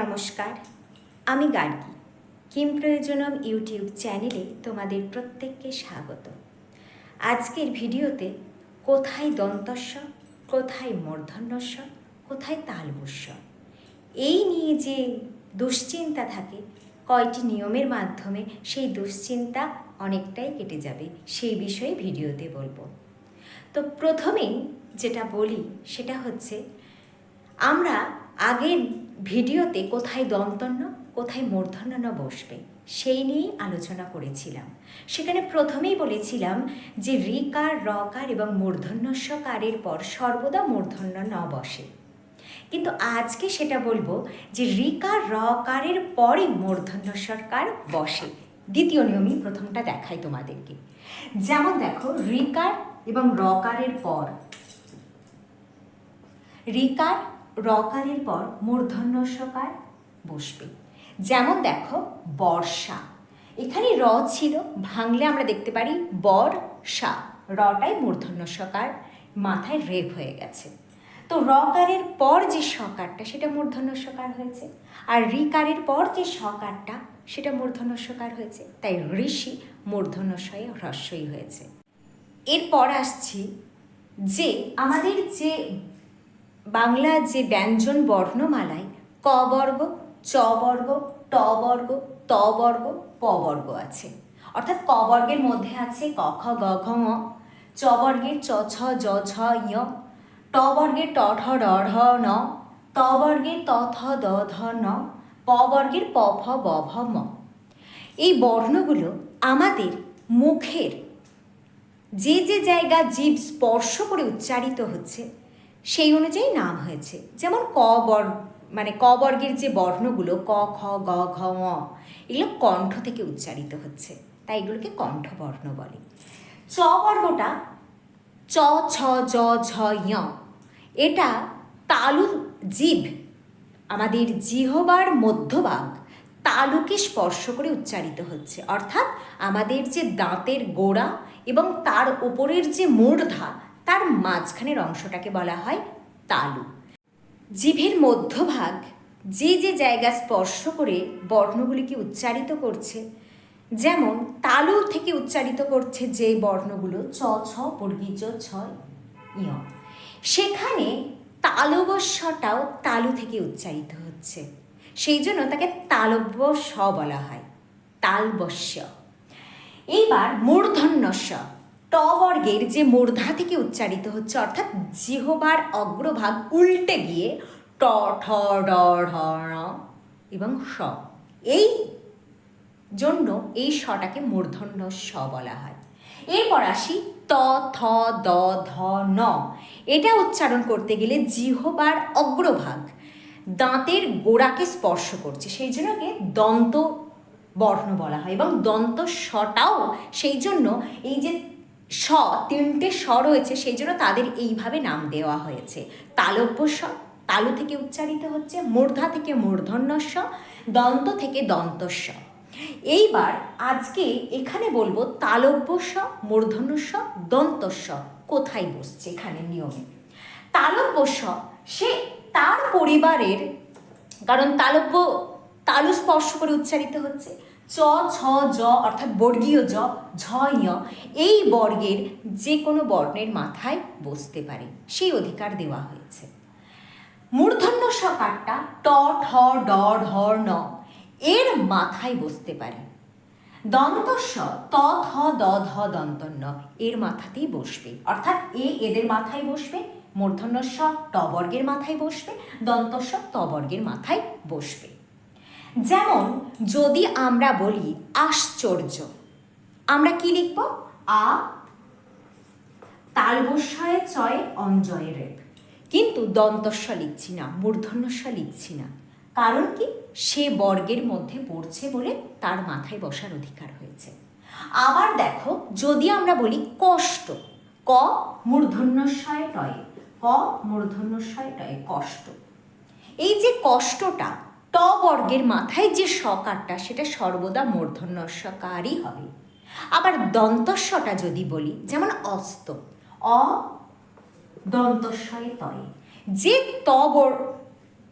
নমস্কার। আমি Gargi. Kim প্রয়োজনম YouTube চ্যানেলে তোমাদের প্রত্যেককে স্বাগত। আজকের ভিডিওতে কোথায় দন্তস্ব, কোথায় মূর্ধন্যস্ব, কোথায় তালবস্য? এই নিয়ে যে দুশ্চিন্তা থাকে, কয়টি নিয়মের মাধ্যমে সেই দুশ্চিন্তা অনেকটাই কেটে যাবে, সেই বিষয়ে ভিডিওতে বলব। তো প্রথমেই যেটা বলি, সেটা হচ্ছে আমরা আগের ভিডিওতে কোথায় দন্তন্য কোথায় মূর্ধন্য বসবে, সেই নিয়েই আলোচনা করেছিলাম। সেখানে প্রথমেই বলেছিলাম যে রিকার, রকার এবং মূর্ধন্যস্বকারের পর সর্বদা মূর্ধন্য ন বসে। কিন্তু আজকে সেটা বলব যে রিকার, রকারের পরই মূর্ধন্যস্বরকার বসে। দ্বিতীয় নিয়মই প্রথমটা দেখাই তোমাদেরকে। যেমন দেখো, রিকার এবং রকারের পর। রিকার রকারের পর মূর্ধন্যস্বকার বসবে। যেমন দেখো, বর্ষা। এখানে র ছিল, ভাঙলে আমরা দেখতে পারি বর্ষা। রটাই মূর্ধন্য সকার মাথায় রেপ হয়ে গেছে। তো রকারের পর যে সকারটা, সেটা মূর্ধন্য সকার হয়েছে। আর রিকারের পর যে সকারটা, সেটা মূর্ধন্যস্বকার হয়েছে। তাই ঋষি মূর্ধন্যস্বয়ে হ্রস্বই হয়েছে। এরপর আসছি যে, আমাদের যে বাংলা যে ব্যঞ্জন বর্ণমালায় ক বর্গ, চ বর্গ, ট বর্গ, ত বর্গ, প বর্গ আছে। অর্থাৎ ক বর্গের মধ্যে আছে ক, খ, গ, ঘ চ বর্গের চ, ছ জ ঝ, ঞ, ট বর্গের ট, ঠ ড ঢ, ন, ত বর্গের ত, থ, দ, ধ, ন, প বর্গের প ফ ব, ভ, ম। এই বর্ণগুলো আমাদের মুখের যে যে জায়গা জীব স্পর্শ করে উচ্চারিত হচ্ছে সেই অনুযায়ী নাম হয়েছে। যেমন ক বর্গ মানে ক বর্গের যে বর্ণগুলো, ক, খ, গ, ঘ, ঙ, এগুলো কণ্ঠ থেকে উচ্চারিত হচ্ছে। তাই এগুলোকে কণ্ঠবর্ণ বলে। চ বর্গটা চ, ছ, জ, ঝ, ঞ, এটা তালু জীব, আমাদের জিহবার মধ্যভাগ, তালুকে স্পর্শ করে উচ্চারিত হচ্ছে। অর্থাৎ আমাদের যে দাঁতের গোড়া এবং তার ওপরের যে মূর্ধা তার মাঝখানের অংশটাকে বলা হয় তালু। জিভের মধ্যভাগ যে যে জায়গা স্পর্শ করে বর্ণগুলিকে উচ্চারিত করছে, যেমন তালু থেকে উচ্চারিত করছে যে বর্ণগুলো চ ছ বর্গীজ ছ ইয় সেখানে তালবস্যটাও তালু থেকে উচ্চারিত হচ্ছে। সেই জন্য তাকে তালব্য স বলা হয়। তালবস্য এইবার মূর্ধন্যস্য ট বর্গের যে মূর্ধা থেকে উচ্চারিত হচ্ছে, অর্থাৎ জিহবার অগ্রভাগ উল্টে গিয়ে ট, ঠ ড এবং স এই জন্য এই স্বটাকে মূর্ধন্য স বলা হয়। এরপর আসি ত, থ, দ, ধ, ন। এটা উচ্চারণ করতে গেলে জিহবার অগ্রভাগ দাঁতের গোড়াকে স্পর্শ করছে, সেই জন্য একে দন্ত বর্ণ বলা হয় এবং দন্ত স্বটাও সেই জন্য এই যে স, তিনটে স্ব রয়েছে, সেই জন্য তাদের এইভাবে নাম দেওয়া হয়েছে। তালব্য স, তালু থেকে উচ্চারিত হচ্ছে, মূর্ধা থেকে মূর্ধন্যস্ব দন্ত থেকে দন্তস্ব এইবার আজকে এখানে বলব তালব্য স মূর্ধন্যস্ব দন্তস্ব কোথায় বসছে এখানে নিয়মে? তালব্য স, সে তার পরিবারের, কারণ তালব্য তালু স্পর্শ করে উচ্চারিত হচ্ছে চ, ছ, জ, অর্থাৎ বর্গীয় জ, ঝ এই বর্গের যে কোনো বর্ণের মাথায় বসতে পারে। সেই অধিকার দেওয়া হয়েছে। মূর্ধন্য সকারটা ট, ঠ, ড, ঢ, ন, এর মাথায় বসতে পারে। দন্তস্ব ত, থ, দ, ধ, দন্তন্য এর মাথাতেই বসবে। অর্থাৎ এ এদের মাথায় বসবে, মূর্ধন্যস্ব ট বর্গের মাথায় বসবে, দন্তস্ব ত বর্গের মাথায় বসবে। যেমন, যদি আমরা বলি আশ্চর্য, আমরা কি লিখব? আ, তালবস্বয়ে চয়ে অঞ্জয়ে রেপ কিন্তু দন্তস্ব লিখছি না, মূর্ধন্যস্ব লিখছি না। কারণ কি? সে বর্গের মধ্যে পড়ছে বলে তার মাথায় বসার অধিকার হয়েছে। আবার দেখো, যদি আমরা বলি কষ্ট, ক, মূর্ধন্যস্বয়ে টয়ে, ক, মূর্ধন্যস্বয়ে টয়ে কষ্ট। এই যে কষ্টটা ট বর্গের মাথায় যে সকারটা, সেটা সর্বদা মূর্ধন্যস্বকারই হবে। আবার দন্তস্বটা যদি বলি, যেমন অস্ত অ দন্তস্বয়ে তয়ে। যে ত বর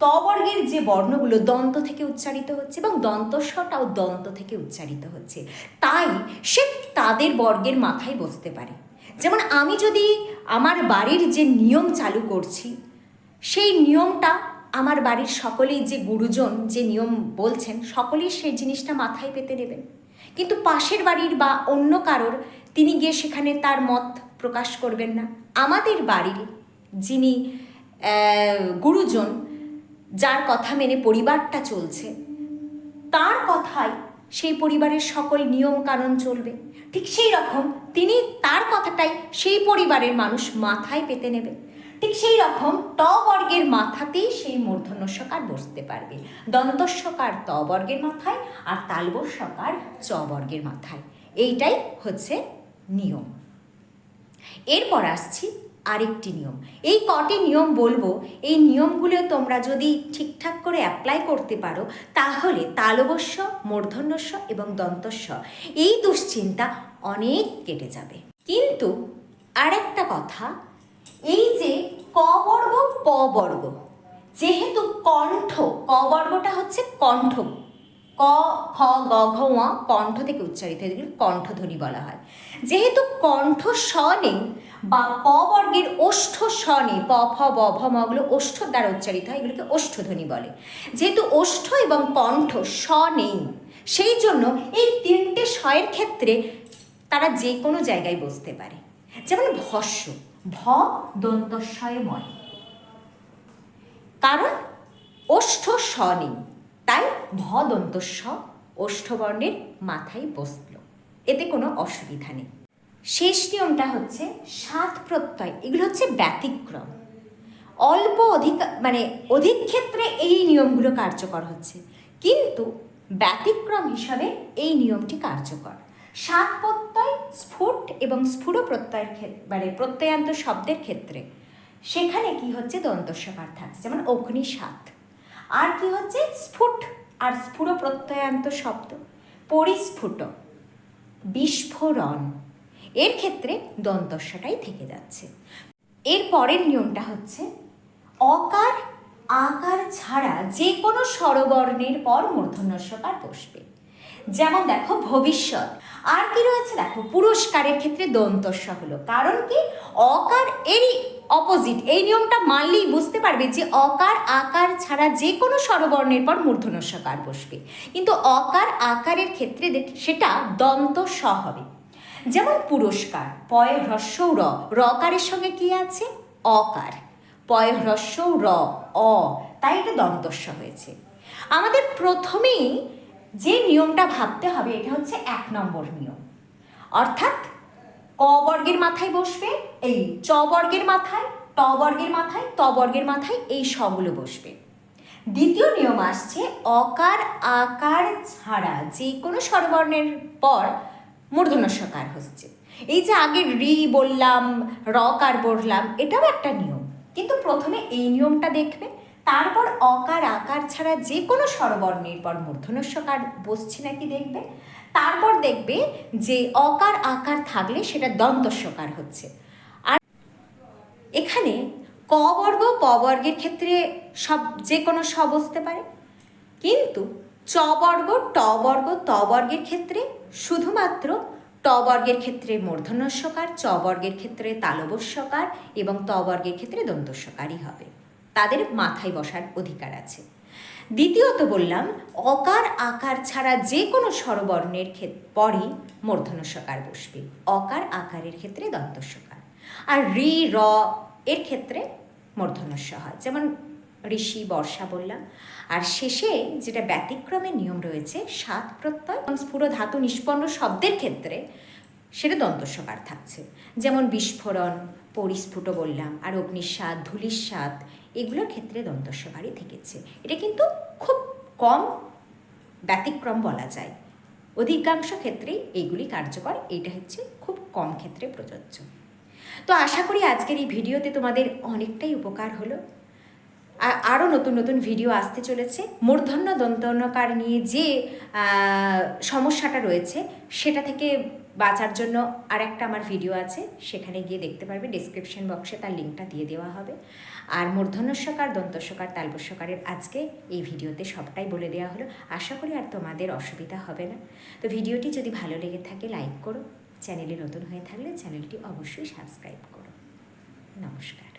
তবর্গের যে বর্ণগুলো দন্ত থেকে উচ্চারিত হচ্ছে এবং দন্তস্বটাও দন্ত থেকে উচ্চারিত হচ্ছে, তাই সে তাদের বর্গের মাথায় বসতে পারে। যেমন আমি যদি আমার বাড়ির যে নিয়ম চালু করছি, সেই নিয়মটা আমার বাড়ির সকলেই যে গুরুজন, যে নিয়ম বলছেন, সকলেই সেই জিনিসটা মাথায় পেতে নেবেন কিন্তু পাশের বাড়ির বা অন্য কারোর, তিনি গিয়ে সেখানে তার মত প্রকাশ করবেন না। আমাদের বাড়ির যিনি গুরুজন, যার কথা মেনে পরিবারটা চলছে, তার কথায় সেই পরিবারের সকল নিয়ম কানুন চলবে। ঠিক সেই রকম তিনি তার কথাটাই সেই পরিবারের মানুষ মাথায় পেতে নেবে ঠিক সেই রকম ট বর্গের মাথাতেই সেই মূর্ধন্যস্বকার বসতে পারবে। দন্তস্বকার ত বর্গের মাথায় আর তালবস্যকার চ বর্গের মাথায়। এইটাই হচ্ছে নিয়ম। এরপর আসছি আরেকটি নিয়ম। এই কটি নিয়ম বলব, এই নিয়মগুলো তোমরা যদি ঠিকঠাক করে অ্যাপ্লাই করতে পারো, তাহলে তালবস্য মূর্ধন্যস্য এবং দন্তস্য এই দুশ্চিন্তা অনেক কেটে যাবে। কিন্তু আরেকটা কথা এই যে ক বর্গ, প বর্গ, যেহেতু কণ্ঠ, ক বর্গটা হচ্ছে কণ্ঠ। ক খ গ, ঘ কণ্ঠ থেকে উচ্চারিত হয় এগুলো কণ্ঠধ্বনি বলা হয়। যেহেতু কণ্ঠ স নেই বা ক বর্গের ওষ্ঠ স নেই, প, ফ, ব, ভ, ম গুলো ওষ্ঠ দ্বারা উচ্চারিত হয়, এগুলোকে ওষ্ঠধ্বনি বলে। যেহেতু ওষ্ঠ এবং কণ্ঠ স নেই, সেই জন্য এই তিনটে স্বয়ের ক্ষেত্রে তারা যে কোনো জায়গায় বসতে পারে। যেমন ভস্য ভ দন্তস্বয়ে ময় কারণ ওষ্ঠ স নেই তাই দন্তস্ব ওষ্ঠবর্ণের মাথায় বসল। এতে কোনো অসুবিধা নেই। শেষ নিয়মটা হচ্ছে সাত প্রত্যয়, এগুলো হচ্ছে ব্যতিক্রম। অল্প অধিক মানে অধিক ক্ষেত্রে এই নিয়মগুলো কার্যকর হচ্ছে। কিন্তু ব্যতিক্রম হিসাবে এই নিয়মটি কার্যকর। সাত প্রত্যয় স্ফুট এবং স্ফুট প্রত্যয়ের মানে প্রত্যয়ান্ত শব্দের ক্ষেত্রে। সেখানে কি হচ্ছে? দন্তস্বকার থাকছে। যেমন অগ্নি সাত আর কি হচ্ছে? স্ফুট আর স্ফুট প্রত্যয়ান্ত শব্দ। পরিস্ফুট। বিস্ফোরণ। এর ক্ষেত্রে দন্তস্বটাই থেকে যাচ্ছে। এর পরের নিয়মটা হচ্ছে, অকার, আকার ছাড়া যে কোনো স্বরবর্ণের পর মূর্ধন্যস্বকার বসবে। যেমন দেখো ভবিষ্যৎ। আর কি রয়েছে দেখো, পুরস্কারের ক্ষেত্রে দন্তস্ব হলো। কারণ কি? অকার এরই অপোজিট এই নিয়মটা মানলেই বুঝতে পারবে যে অকার আকার ছাড়া যে কোনো স্বরবর্ণের পর মূর্ধন্যস্বকার বসবে। কিন্তু অকার আকারের ক্ষেত্রে সেটা দন্ত স হবে। যেমন পুরস্কার পয় হ্রস্ব র। রকারের সঙ্গে কি আছে? অকার। পয় হ্রস্ব র, অ। তাই এটা দন্তস্ব হয়েছে। আমাদের প্রথমেই যে নিয়মটা ভাবতে হবে, এটা হচ্ছে এক নম্বর নিয়ম। অর্থাৎ ক বর্গের মাথায় বসবে, এই চ বর্গের মাথায়, ট বর্গের মাথায়, ত বর্গের মাথায়, এই সবগুলো বসবে। দ্বিতীয় নিয়ম আসছে, অকার আকার ছাড়া যে কোনো স্বরবর্ণের পর মূর্ধন্যস্বকার হচ্ছে। এই যে আগে রি বললাম, রকার বললাম, এটাও একটা নিয়ম। কিন্তু প্রথমে এই নিয়মটা দেখবে তারপর অকার আকার ছাড়া যে কোনো স্বরবর্ণের পর মূর্ধন্যস্বকার বসছে নাকি দেখবে? তারপর দেখবে যে অকার আকার থাকলে সেটা দন্তস্বকার হচ্ছে। আর এখানে ক বর্গ, প বর্গের ক্ষেত্রে সব যে কোনো স বসতে পারে। কিন্তু চ বর্গ, ট বর্গ, ত বর্গের ক্ষেত্রে শুধুমাত্র ট বর্গের ক্ষেত্রে মূর্ধন্যস্বকার, চ বর্গের ক্ষেত্রে তালবস্যকার এবং ত বর্গের ক্ষেত্রে দন্তস্বকারই হবে। তাদের মাথায় বসার অধিকার আছে। দ্বিতীয়ত বললাম, অকার আকার ছাড়া যে কোনো স্বরবর্ণের ক্ষেত্রে পরই মূর্ধন্যস্বকার বসবে। অকার আকারের ক্ষেত্রে দন্তস্বকার আর রি, র এর ক্ষেত্রে মূর্ধন্যস্ব হয় যেমন ঋষি, বর্ষা বললাম। আর শেষে যেটা ব্যতিক্রমের নিয়ম রয়েছে, সাত প্রত্যয় স্ফুট ধাতু নিষ্পন্ন শব্দের ক্ষেত্রে সেটা দন্তস্বকার থাকছে। যেমন বিস্ফোরণ, পরিস্ফুট বললাম, আর অগ্নিস্বাদ, ধূলিস্বাদ এগুলোর ক্ষেত্রে দন্তস্বকারই থেকেছে। এটা কিন্তু খুব কম ব্যতিক্রম বলা যায়। অধিকাংশ ক্ষেত্রেই এইগুলি কার্যকর, এইটা হচ্ছে খুব কম ক্ষেত্রে প্রযোজ্য। তো আশা করি আজকের এই ভিডিওতে তোমাদের অনেকটাই উপকার হলো। আর আরও নতুন নতুন ভিডিও আসতে চলেছে। মূর্ধন্য দন্তনকার নিয়ে যে সমস্যাটা রয়েছে, সেটা থেকে বাঁচার জন্য আর একটা আমার ভিডিও আছে, সেখানে গিয়ে দেখতে পারবে ডিসক্রিপশন বক্সে তার লিঙ্কটা দিয়ে দেওয়া হবে। আর মূর্ধন্যস্বকার, দন্তস্বকার তালবস্যকারের আজকে এই ভিডিওতে সবটাই বলে দেওয়া হলো। আশা করি আর তোমাদের অসুবিধা হবে না। তো ভিডিওটি যদি ভালো লেগে থাকে লাইক করো। চ্যানেলে নতুন হয়ে থাকলে চ্যানেলটি অবশ্যই সাবস্ক্রাইব করো। নমস্কার।